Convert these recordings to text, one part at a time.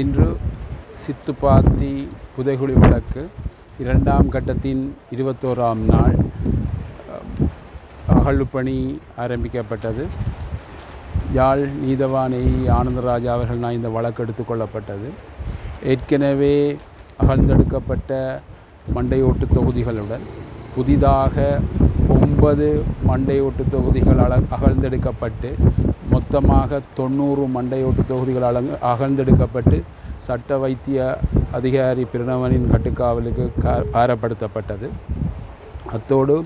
இன்று சித்துப்பாத்தி புதைகுழி வழக்கு இரண்டாம் கட்டத்தின் இருபத்தோராம் நாள் அகழ்வுப்பணி ஆரம்பிக்கப்பட்டது. யாழ் நீதவானை ஆனந்தராஜா அவர்கள் நான் இந்த வழக்கு எடுத்துக்கொள்ளப்பட்டது ஏற்கனவே அகழ்ந்தெடுக்கப்பட்ட மண்டையோட்டு தொகுதிகளுடன் புதிதாக ஒன்பது மண்டையோட்டு தொகுதிகள் அல அகழ்ந்தெடுக்கப்பட்டு மொத்தமாக தொண்ணூறு மண்டையோட்டு தொகுதிகள் அலங் அகழ்ந்தெடுக்கப்பட்டு சட்ட வைத்திய அதிகாரி பிரணவனின் கட்டுக்காவலுக்கு பாரப்படுத்தப்பட்டது அத்தோடு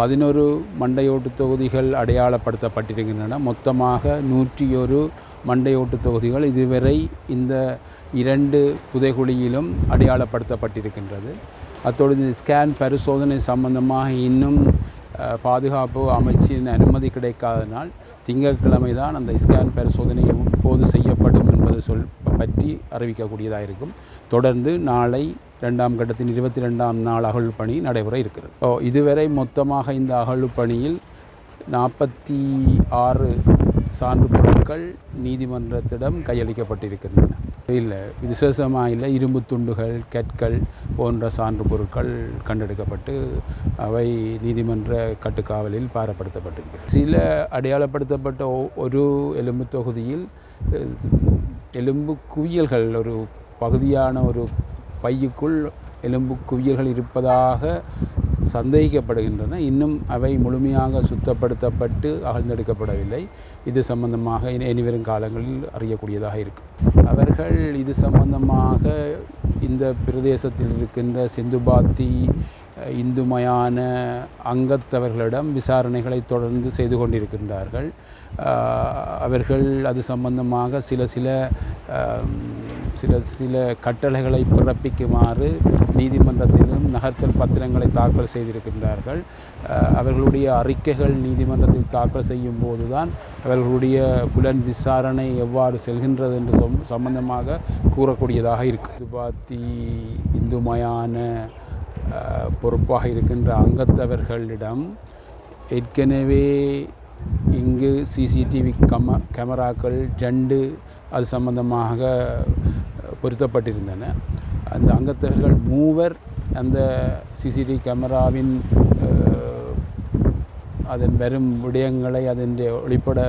பதினொரு மண்டையோட்டு தொகுதிகள் அடையாளப்படுத்தப்பட்டிருக்கின்றன. மொத்தமாக நூற்றி ஒரு மண்டையோட்டு தொகுதிகள் இதுவரை இந்த இரண்டு புதைகுழியிலும் அடையாளப்படுத்தப்பட்டிருக்கின்றது. அத்தோடு இந்த ஸ்கேன் பரிசோதனை சம்பந்தமாக இன்னும் பாதுகாப்பு அமைச்சின் அனுமதி கிடைக்காதனால் திங்கட்கிழமை தான் அந்த ஸ்கேன் பரிசோதனை எப்போது செய்யப்படும் என்பது சொல் பற்றி அறிவிக்கக்கூடியதாக இருக்கும் தொடர்ந்து நாளை ரெண்டாம் கட்டத்தின் இருபத்தி ரெண்டாம் நாள் அகழ்வு பணி நடைபெற இருக்கிறது. ஓ இதுவரை மொத்தமாக இந்த அகழ்வு பணியில் நாற்பத்தி ஆறு சான்று பொருட்கள் நீதிமன்றத்திடம் கையளிக்கப்பட்டிருக்கின்றன. இல்லை விசேஷமாக இல்லை இரும்பு துண்டுகள் கற்கள் போன்ற சான்று பொருட்கள் கண்டெடுக்கப்பட்டு அவை நீதிமன்ற கட்டுக்காவலில் பாரப்படுத்தப்பட்டிருக்கிறது. சில அடையாளப்படுத்தப்பட்ட ஒரு எலும்பு தொகுதியில் எலும்பு குவியல்கள் ஒரு பகுதியான ஒரு பையுக்குள் எலும்பு குவியல்கள் இருப்பதாக சந்தேகிக்கப்படுகின்றன. இன்னும் அவை முழுமையாக சுத்தப்படுத்தப்பட்டு அகழ்ந்தெடுக்கப்படவில்லை. இது சம்பந்தமாக இனிவரும் காலங்களில் அறியக்கூடியதாக இருக்கும். அவர்கள் இது சம்பந்தமாக இந்த பிரதேசத்தில் இருக்கின்ற சிந்துபாத்தி இந்துமயான அங்கத்தவர்களிடம் விசாரணைகளை தொடர்ந்து செய்து கொண்டிருக்கின்றார்கள். அவர்கள் அது சம்பந்தமாக சில சில சில சில கட்டளைகளை பிறப்பிக்குமாறு நீதிமன்றத்திலும் நகர்த்தல் பத்திரங்களை தாக்கல் செய்திருக்கின்றார்கள். அவர்களுடைய அறிக்கைகள் நீதிமன்றத்தில் தாக்கல் செய்யும் போது தான் அவர்களுடைய புலன் விசாரணை எவ்வாறு செல்கின்றது என்று சம்பந்தமாக கூறக்கூடியதாக இருக்குது பாத்தி இந்துமயான பொறுப்பாக இருக்கின்ற அங்கத்தவர்களிடம் ஏற்கனவே இங்கு சிசிடிவி கம கேமராக்கள் ரெண்டு அது சம்பந்தமாக பொருத்தப்பட்டிருந்தன. அந்த அங்கத்தவர்கள் மூவர் அந்த சிசிடிவி கேமராவின் அதன் வரும் விடயங்களை அதன் ஒளிப்பட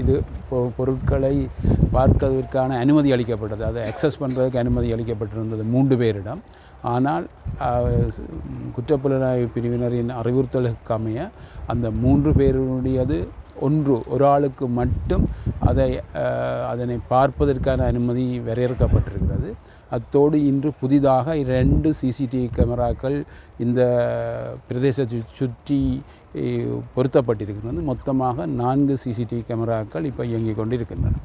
இது பொருட்களை பார்ப்பதற்கான அனுமதி அளிக்கப்பட்டது. அதை அக்சஸ் பண்ணுறதுக்கு அனுமதி அளிக்கப்பட்டிருந்தது மூன்று பேரிடம். ஆனால் குற்றப்புலனாய்வு பிரிவினரின் அறிவுறுத்தலுக்கு அமைய அந்த மூன்று பேருடையது ஒன்று ஒரு ஆளுக்கு மட்டும் அதை அதனை பார்ப்பதற்கான அனுமதி வரையறுக்கப்பட்டிருக்கிறது. அத்தோடு இன்று புதிதாக இரண்டு சிசிடிவி கேமராக்கள் இந்த பிரதேசத்தை சுற்றி பொருத்தப்பட்டிருக்கிறது மொத்தமாக நான்கு சிசிடிவி கேமராக்கள் இப்போ இயங்கிக் கொண்டிருக்கின்றன.